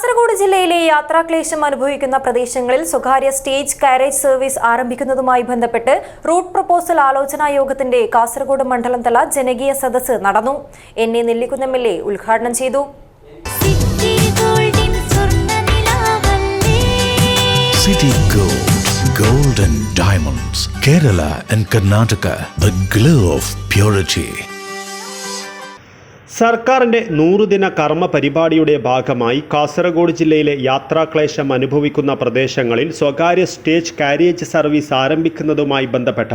കാസർഗോഡ് ജില്ലയിലെ യാത്രാക്ലേശം അനുഭവിക്കുന്ന പ്രദേശങ്ങളിൽ സ്വകാര്യ സ്റ്റേജ് കാരേജ് സർവീസ് ആരംഭിക്കുന്നതുമായി ബന്ധപ്പെട്ട് റൂട്ട് പ്രപ്പോസൽ ആലോചനാ യോഗത്തിന്റെ കാസർഗോഡ് മണ്ഡലം തല ജനകീയ സദസ് നടന്നു. N A Nellikkunnu M L A ഉദ്ഘാടനം ചെയ്തു. സിറ്റി ഗോൾഡിൻ സ്വർണനിലാവല്ലേ City Gold, Gold and Diamonds, Kerala and Karnataka, the glow of purity. സർക്കാരിന്റെ നൂറുദിന കർമ്മ പരിപാടിയുടെ ഭാഗമായി കാസർഗോഡ് ജില്ലയിലെ യാത്രാക്ലേശം അനുഭവിക്കുന്ന പ്രദേശങ്ങളിൽ സ്വകാര്യ സ്റ്റേജ് കാരിയേജ് സർവീസ് ആരംഭിക്കുന്നതുമായി ബന്ധപ്പെട്ട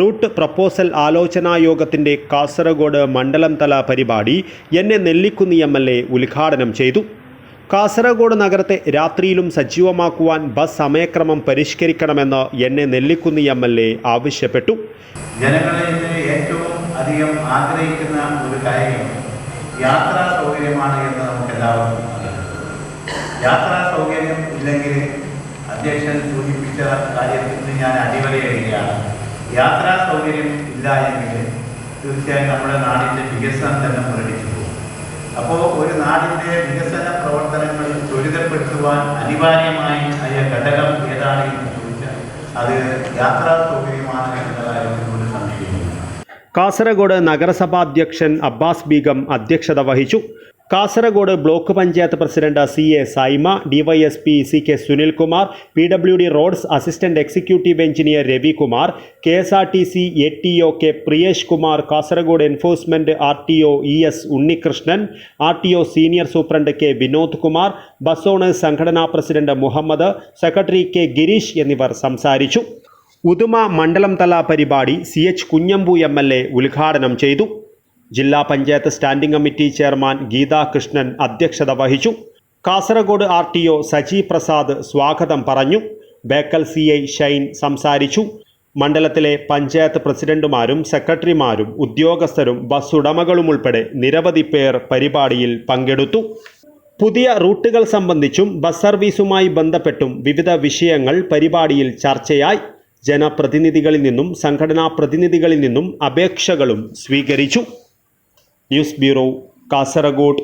റൂട്ട് പ്രപ്പോസൽ ആലോചനാ യോഗത്തിന്റെ കാസർഗോഡ് മണ്ഡലം തല പരിപാടി N A Nellikkunnu M L A ഉദ്ഘാടനം ചെയ്തു. കാസർഗോഡ് നഗരത്തെ രാത്രിയിലും സജീവമാക്കുവാൻ ബസ് സമയക്രമം പരിഷ്കരിക്കണമെന്ന് N A Nellikkunnu M L A ആവശ്യപ്പെട്ടു. ജനങ്ങളെ ഏറ്റവും അധികം ആഗ്രഹിക്കുന്ന ഒരു കാര്യം യാത്രാ സൗകര്യമാണ് എന്ന് നമുക്ക് എല്ലാവർക്കും യാത്രാ സൗകര്യം ഇല്ലെങ്കിൽ അധ്യക്ഷൻ സൂചിപ്പിച്ച കാര്യത്തിൽ ഞാൻ അടിവരയിടുകയാണ്. യാത്രാ സൗകര്യം ഇല്ല എങ്കിൽ തീർച്ചയായും നമ്മുടെ നാടിന്റെ വികസനം തന്നെ മുരടിച്ചു പോകും. അപ്പോൾ ഒരു നാടിന്റെ വികസന പ്രവർത്തനങ്ങൾ ത്വരിതപ്പെടുത്തുവാൻ അനിവാര്യമായി അതിന്റെ ഘടകം ഏതാണ് എന്ന് ചോദിച്ചാൽ അത് യാത്രാ സൗകര്യമാണ് എന്ന കാര്യത്തിൽ ഒരു സംശയമില്ല കാസർഗോഡ് നഗരസഭാധ്യക്ഷൻ അബ്ബാസ് ബീഗം അധ്യക്ഷത വഹിച്ചു. Kasaragod block panchayat president C A Saima DYSP C K Sunilkumar P W D roads assistant executive engineer Ravikumar K S R T C A T O K Priyesh Kumar Kasaragod enforcement R T O E S Unnikrishnan R T O senior superintendent K Vinod Kumar bus owners സംഘടനാ president Muhammad secretary K Girish എന്നിവർ സംസാരിച്ചു. ഉദുമ മണ്ഡലം തല പരിപാടി C H Kunhambu M L A ഉദ്ഘാടനം ചെയ്തു. ജില്ലാ panchayat standing committee chairman Geetha Krishnan അധ്യക്ഷത വഹിച്ചു. Kasaragod R T O Saji Prasad സ്വാഗതം പറഞ്ഞു. ബേക്കൽ സി ഐ ഷൈൻ സംസാരിച്ചു. മണ്ഡലത്തിലെ പഞ്ചായത്ത് പ്രസിഡന്റുമാരും സെക്രട്ടറിമാരും ഉദ്യോഗസ്ഥരും ബസ് ഉടമകളും ഉൾപ്പെടെ നിരവധി പേർ പരിപാടിയിൽ പങ്കെടുത്തു. പുതിയ റൂട്ടുകൾ സംബന്ധിച്ചും ബസ് സർവീസുമായി ബന്ധപ്പെട്ടും വിവിധ വിഷയങ്ങൾ പരിപാടിയിൽ ചർച്ചയായി. ജനപ്രതിനിധികളിൽ നിന്നും സംഘടനാ പ്രതിനിധികളിൽ നിന്നും അപേക്ഷകളും സ്വീകരിച്ചു. News bureau Kasaragod.